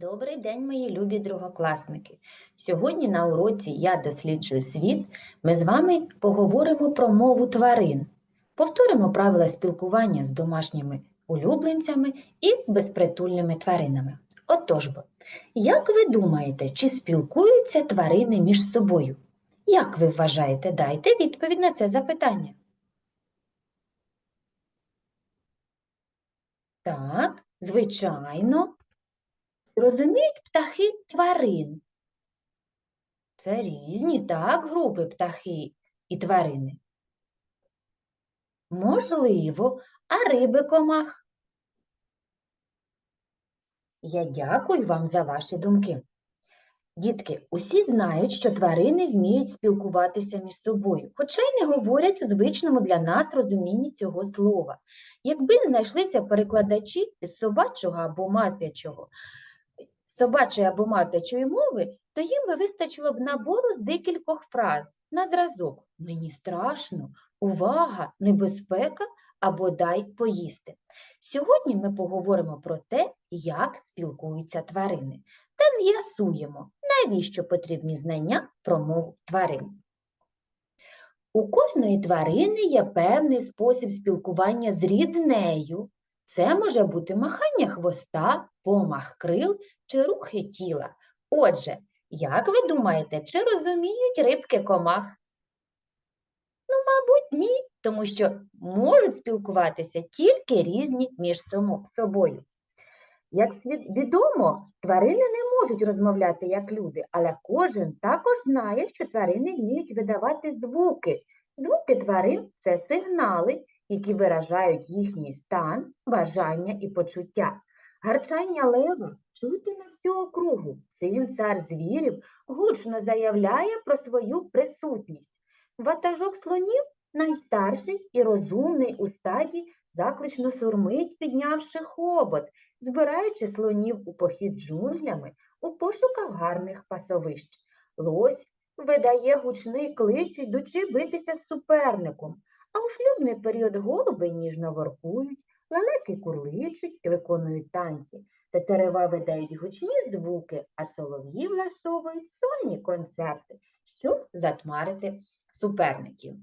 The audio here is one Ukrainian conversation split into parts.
Добрий день, мої любі другокласники! Сьогодні на уроці Я досліджую світ. Ми з вами поговоримо про мову тварин, повторимо правила спілкування з домашніми улюбленцями і безпритульними тваринами. Отож бо, як ви думаєте, чи спілкуються тварини між собою? Як ви вважаєте, дайте відповідь на це запитання. Так, звичайно. Розуміють птахи тварин? Це різні, так, групи птахи і тварини. Можливо, а риби комах? Я дякую вам за ваші думки. Дітки, усі знають, що тварини вміють спілкуватися між собою, хоча й не говорять у звичному для нас розумінні цього слова. Якби знайшлися перекладачі з собачого або мап'ячого, собачої або мавпячої мови, то їм би вистачило б набору з декількох фраз на зразок Мені страшно, увага, небезпека або дай поїсти. Сьогодні ми поговоримо про те, як спілкуються тварини, та з'ясуємо, навіщо потрібні знання про мову тварин. У кожної тварини є певний спосіб спілкування з ріднею. Це може бути махання хвоста, помах крил чи рухи тіла. Отже, як ви думаєте, чи розуміють рибки комах? Ну, мабуть, ні, тому що можуть спілкуватися тільки різні між собою. Як відомо, тварини не можуть розмовляти як люди, але кожен також знає, що тварини вміють видавати звуки. Звуки тварин це сигнали, які виражають їхній стан, бажання і почуття. Гарчання лева чути на всю округу. Цим цар звірів гучно заявляє про свою присутність. Ватажок слонів найстарший і розумний у стаді заклично сурмить, піднявши хобот, збираючи слонів у похід джунглями у пошуках гарних пасовищ. Лось видає гучний клич, йдучи битися з суперником, а у шлюбний період голуби ніжно воркують, лелеки курличуть і виконують танці. Тетерева видають гучні звуки, а солов'ї влаштовують сольні концерти, щоб затмарити суперників.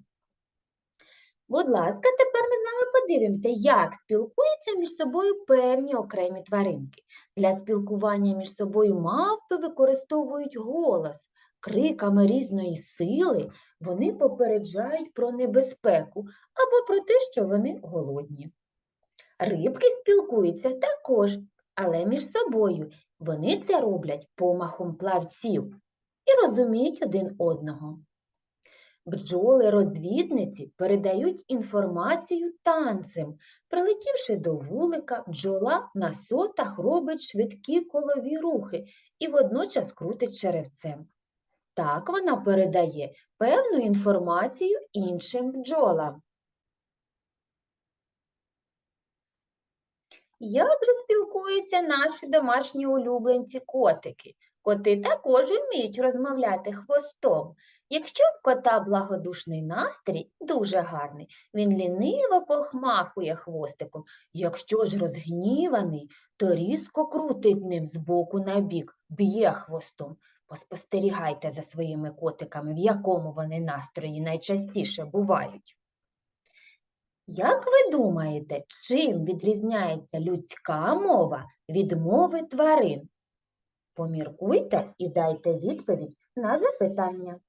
Будь ласка, тепер ми з вами подивимося, як спілкуються між собою певні окремі тваринки. Для спілкування між собою мавпи використовують голос. Криками різної сили вони попереджають про небезпеку або про те, що вони голодні. Рибки спілкуються також, але між собою. Вони це роблять помахом плавців і розуміють один одного. Бджоли-розвідниці передають інформацію танцем. Прилетівши до вулика, бджола на сотах робить швидкі колові рухи і водночас крутить черевцем. Так вона передає певну інформацію іншим бджолам. Як же спілкуються наші домашні улюбленці котики? Коти також вміють розмовляти хвостом. Якщо в кота благодушний настрій, дуже гарний, він ліниво похмахує хвостиком. Якщо ж розгніваний, то різко крутить ним з боку на бік, б'є хвостом. Поспостерігайте за своїми котиками, в якому вони настрої найчастіше бувають. Як ви думаєте, чим відрізняється людська мова від мови тварин? Поміркуйте і дайте відповідь на запитання.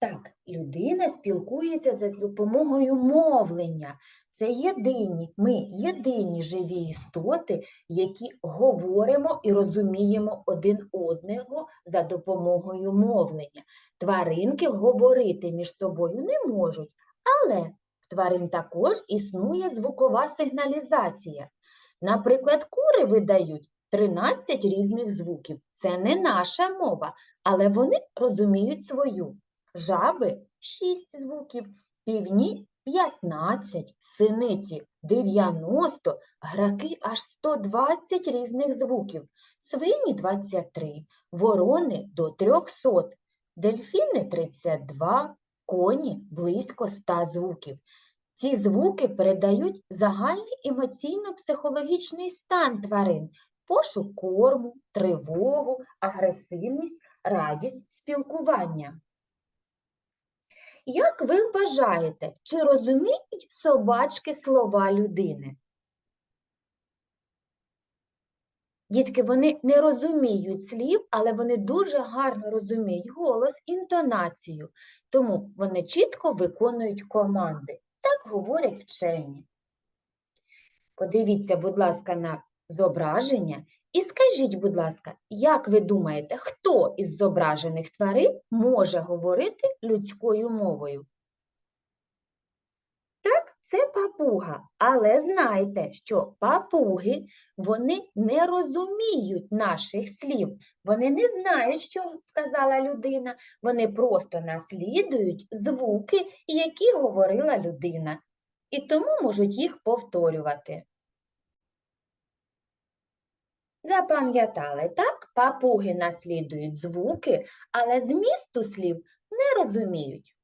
Так, людина спілкується за допомогою мовлення. Це єдині, ми єдині живі істоти, які говоримо і розуміємо один одного за допомогою мовлення. Тваринки говорити між собою не можуть, але в тварин також існує звукова сигналізація. Наприклад, кури видають 13 різних звуків. Це не наша мова, але вони розуміють свою. Жаби 6 звуків, півні 15, синиці 90, граки аж 120 різних звуків, свині 23, ворони до 300, дельфіни 32, коні близько 100 звуків. Ці звуки передають загальний емоційно-психологічний стан тварин, пошук корму, тривогу, агресивність, радість, спілкування. Як ви вважаєте, чи розуміють собачки слова людини? Дітки, вони не розуміють слів, але вони дуже гарно розуміють голос, інтонацію, тому вони чітко виконують команди. Так говорять вчені. Подивіться, будь ласка, на зображення і скажіть, будь ласка, як ви думаєте, хто із зображених тварин може говорити людською мовою? Так, це папуга. Але знайте, що папуги вони не розуміють наших слів. Вони не знають, що сказала людина. Вони просто наслідують звуки, які говорила людина, і тому можуть їх повторювати. Запам'ятали, так? Папуги наслідують звуки, але змісту слів не розуміють.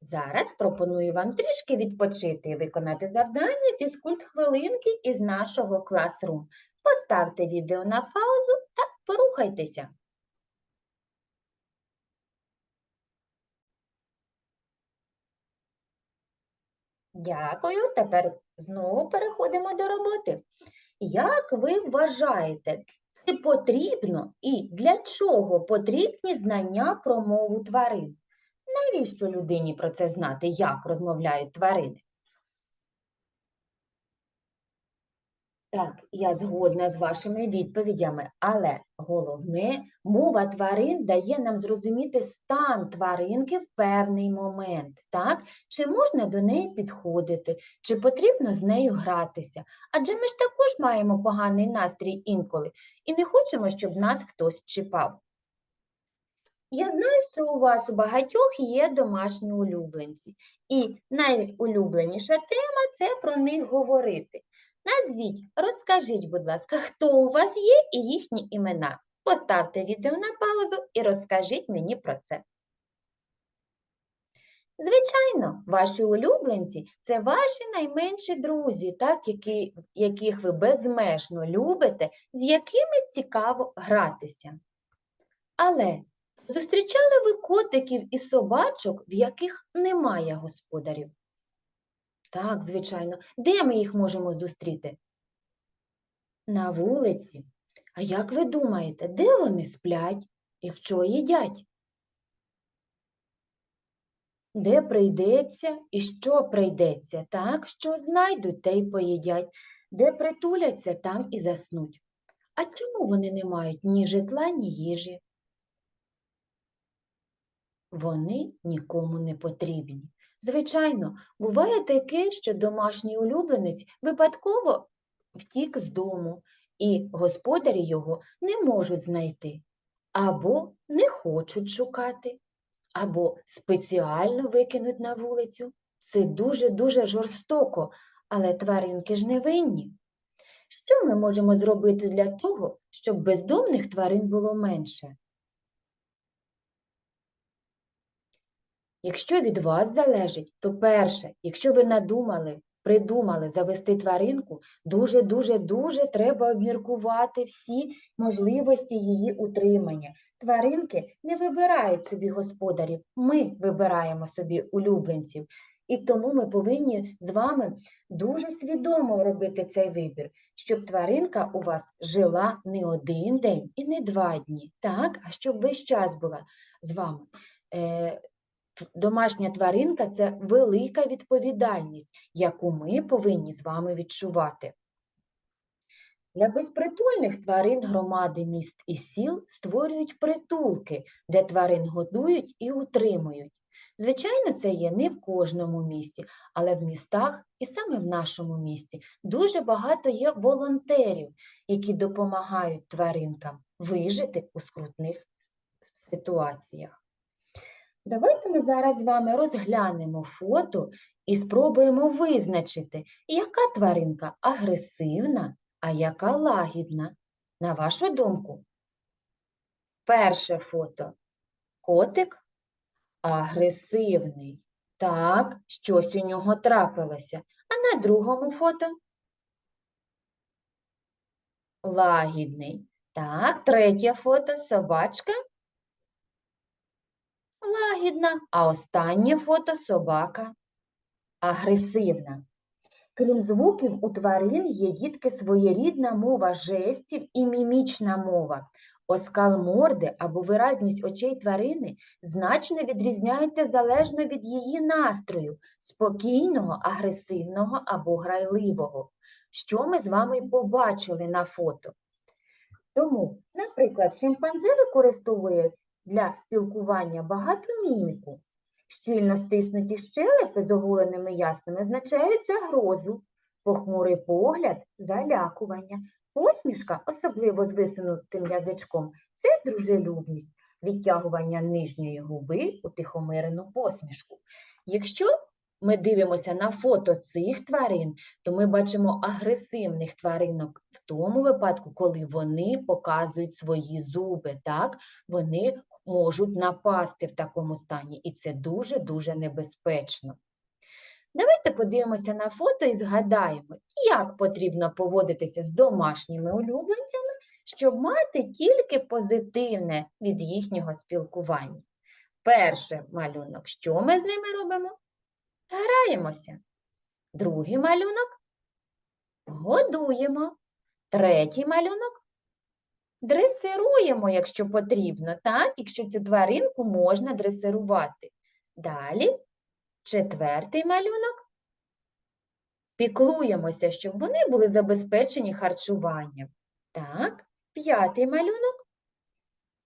Зараз пропоную вам трішки відпочити і виконати завдання фізкульт хвилинки із нашого класрум. Поставте відео на паузу та порухайтеся. Дякую. Тепер знову переходимо до роботи. Як ви вважаєте, чи потрібно і для чого потрібні знання про мову тварин? Навіщо людині про це знати, як розмовляють тварини? Так, я згодна з вашими відповідями, але головне, мова тварин дає нам зрозуміти стан тваринки в певний момент, так? Чи можна до неї підходити, чи потрібно з нею гратися? Адже ми ж також маємо поганий настрій інколи і не хочемо, щоб нас хтось чіпав. Я знаю, що у вас у багатьох є домашні улюбленці, і найулюбленіша тема це про них говорити. Назвіть, розкажіть, будь ласка, хто у вас є і їхні імена. Поставте відео на паузу і розкажіть мені про це. Звичайно, ваші улюбленці це ваші найменші друзі, так, які, яких ви безмежно любите, з якими цікаво гратися. Але зустрічали ви котиків і собачок, в яких немає господарів? Так, звичайно. Де ми їх можемо зустріти? На вулиці. А як ви думаєте, де вони сплять і що їдять? Де прийдеться і що прийдеться, так, що знайдуть, те й поїдять, де притуляться, там і заснуть. А чому вони не мають ні житла, ні їжі? Вони нікому не потрібні. Звичайно, буває таке, що домашній улюбленець випадково втік з дому, і господарі його не можуть знайти, або не хочуть шукати, або спеціально викинуть на вулицю. Це дуже-дуже жорстоко, але тваринки ж не винні. Що ми можемо зробити для того, щоб бездомних тварин було менше? Якщо від вас залежить, то перше, якщо ви надумали, придумали завести тваринку, дуже-дуже-дуже треба обміркувати всі можливості її утримання. Тваринки не вибирають собі господарів, ми вибираємо собі улюбленців. І тому ми повинні з вами дуже свідомо робити цей вибір, щоб тваринка у вас жила не один день і не два дні, так, а щоб весь час була з вами. Е, Домашня тваринка це велика відповідальність, яку ми повинні з вами відчувати. Для безпритульних тварин громади міст і сіл створюють притулки, де тварин годують і утримують. Звичайно, це є не в кожному місті, але в містах і саме в нашому місті дуже багато є волонтерів, які допомагають тваринкам вижити у скрутних ситуаціях. Давайте ми зараз з вами розглянемо фото і спробуємо визначити, яка тваринка агресивна, а яка лагідна. На вашу думку. Перше фото. Котик агресивний. Так, щось у нього трапилося. А на другому фото? Лагідний. Так, третє фото собачка. Лагідна. А останнє фото собака агресивна. Крім звуків, у тварин є дітки своєрідна мова жестів і мімічна мова. Оскал морди або виразність очей тварини значно відрізняється залежно від її настрою спокійного, агресивного або грайливого. Що ми з вами побачили на фото. Тому, наприклад, шимпанзе використовує для спілкування багато міміку. Щільно стиснуті щелепи з оголеними ясними означають загрозу, похмурий погляд залякування, посмішка, особливо з висунутим язичком, це дружелюбність, відтягування нижньої губи у тихомирену посмішку. Якщо ми дивимося на фото цих тварин, то ми бачимо агресивних тваринок в тому випадку, коли вони показують свої зуби, так? Вони можуть напасти в такому стані, і це дуже-дуже небезпечно. Давайте подивимося на фото і згадаємо, як потрібно поводитися з домашніми улюбленцями, щоб мати тільки позитивне від їхнього спілкування. Перший малюнок, що ми з ними робимо? Граємося. Другий малюнок годуємо. Третій малюнок дресируємо, якщо потрібно, так? Якщо цю тваринку можна дресирувати. Далі четвертий малюнок. Піклуємося, щоб вони були забезпечені харчуванням. Так, п'ятий малюнок.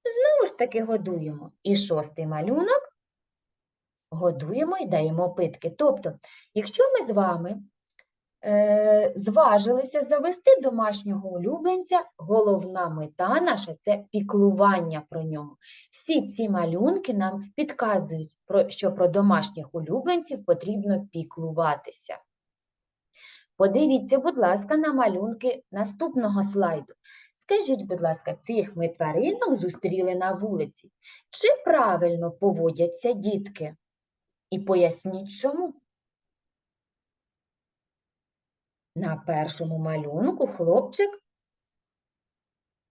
Знову ж таки годуємо. І шостий малюнок годуємо і даємо питки. Тобто, якщо ми з вами е, зважилися завести домашнього улюбленця, головна мета наша це піклування про нього. Всі ці малюнки нам підказують, що про домашніх улюбленців потрібно піклуватися. Подивіться, будь ласка, на малюнки наступного слайду. Скажіть, будь ласка, цих ми тваринок зустріли на вулиці. Чи правильно поводяться дітки? І поясніть, чому. На першому малюнку хлопчик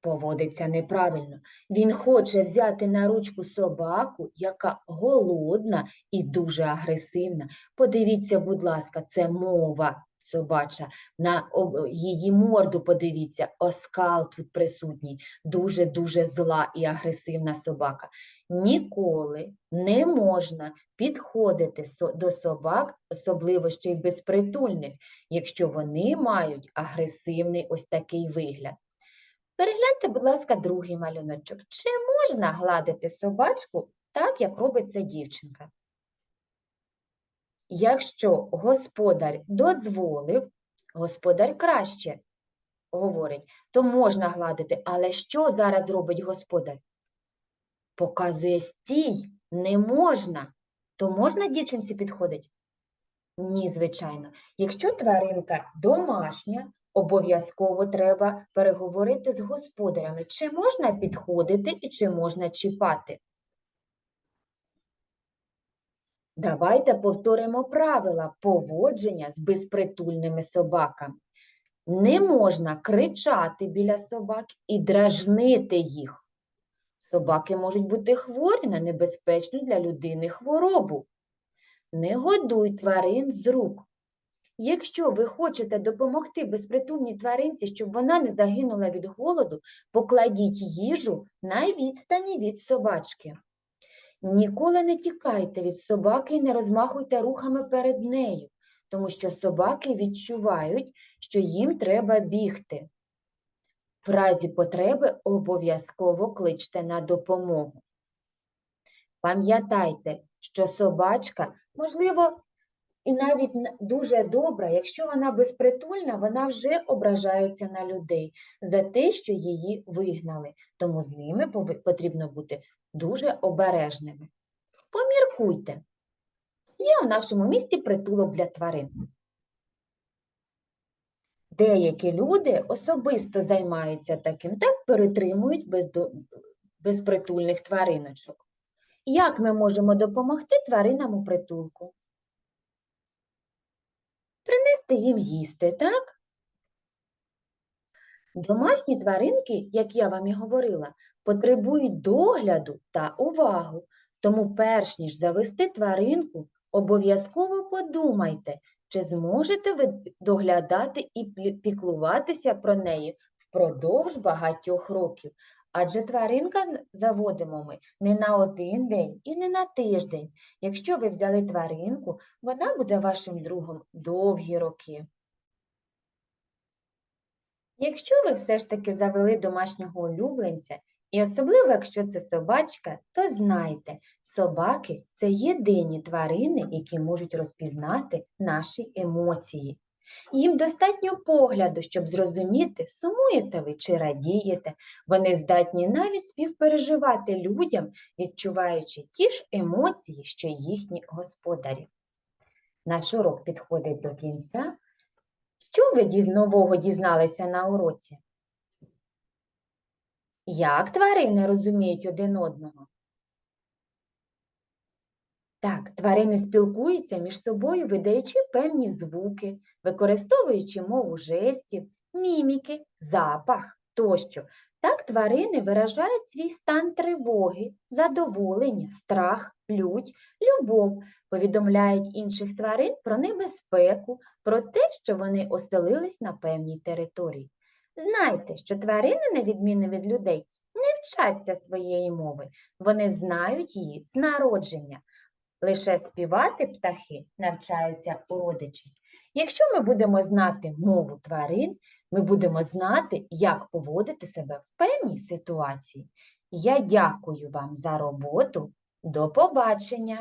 поводиться неправильно. Він хоче взяти на ручку собаку, яка голодна і дуже агресивна. Подивіться, будь ласка, це мова собача. На її морду подивіться, оскал тут присутній. Дуже-дуже зла і агресивна собака. Ніколи не можна підходити до собак, особливо ще й безпритульних, якщо вони мають агресивний ось такий вигляд. Перегляньте, будь ласка, другий малюночок. Чи можна гладити собачку так, як робить ця дівчинка? Якщо господар дозволив, господар краще говорить, то можна гладити. Але що зараз робить господар? Показує стій, не можна. То можна дівчинці підходить? Ні, звичайно. Якщо тваринка домашня, обов'язково треба переговорити з господарями, чи можна підходити і чи можна чіпати. Давайте повторимо правила поводження з безпритульними собаками. Не можна кричати біля собак і дражнити їх. Собаки можуть бути хворі на небезпечну для людини хворобу. Не годуй тварин з рук. Якщо ви хочете допомогти безпритульній тваринці, щоб вона не загинула від голоду, покладіть їжу на відстані від собачки. Ніколи не тікайте від собаки і не розмахуйте рухами перед нею, тому що собаки відчувають, що їм треба бігти. В разі потреби обов'язково кличте на допомогу. Пам'ятайте, що собачка, можливо, і навіть дуже добра, якщо вона безпритульна, вона вже ображається на людей за те, що її вигнали. Тому з ними потрібно бути дуже обережними. Поміркуйте. Є у нашому місті притулок для тварин. Деякі люди особисто займаються таким, так перетримують бездо- безпритульних твариночок. Як ми можемо допомогти тваринам у притулку? принести їм їсти, так? Домашні тваринки, як я вам і говорила, потребують догляду та увагу. Тому, перш ніж завести тваринку, обов'язково подумайте, чи зможете ви доглядати і піклуватися про неї впродовж багатьох років. Адже тваринка заводимо ми не на один день і не на тиждень. Якщо ви взяли тваринку, вона буде вашим другом довгі роки. Якщо ви все ж таки завели домашнього улюбленця, і особливо, якщо це собачка, то знайте, собаки це єдині тварини, які можуть розпізнати наші емоції. Їм достатньо погляду, щоб зрозуміти, сумуєте ви чи радієте. Вони здатні навіть співпереживати людям, відчуваючи ті ж емоції, що їхні господарі. Наш урок підходить до кінця. Що ви діз- нового дізналися на уроці? Як тварини розуміють один одного? Так, тварини спілкуються між собою, видаючи певні звуки, використовуючи мову жестів, міміки, запах тощо. Так тварини виражають свій стан тривоги, задоволення, страх, лють, любов, повідомляють інших тварин про небезпеку, про те, що вони оселились на певній території. Знайте, що тварини, на відміну від людей, не вчаться своєї мови, вони знають її з народження. Лише співати птахи навчаються у родичів. Якщо ми будемо знати мову тварин, ми будемо знати, як поводити себе в певній ситуації. Я дякую вам за роботу. До побачення!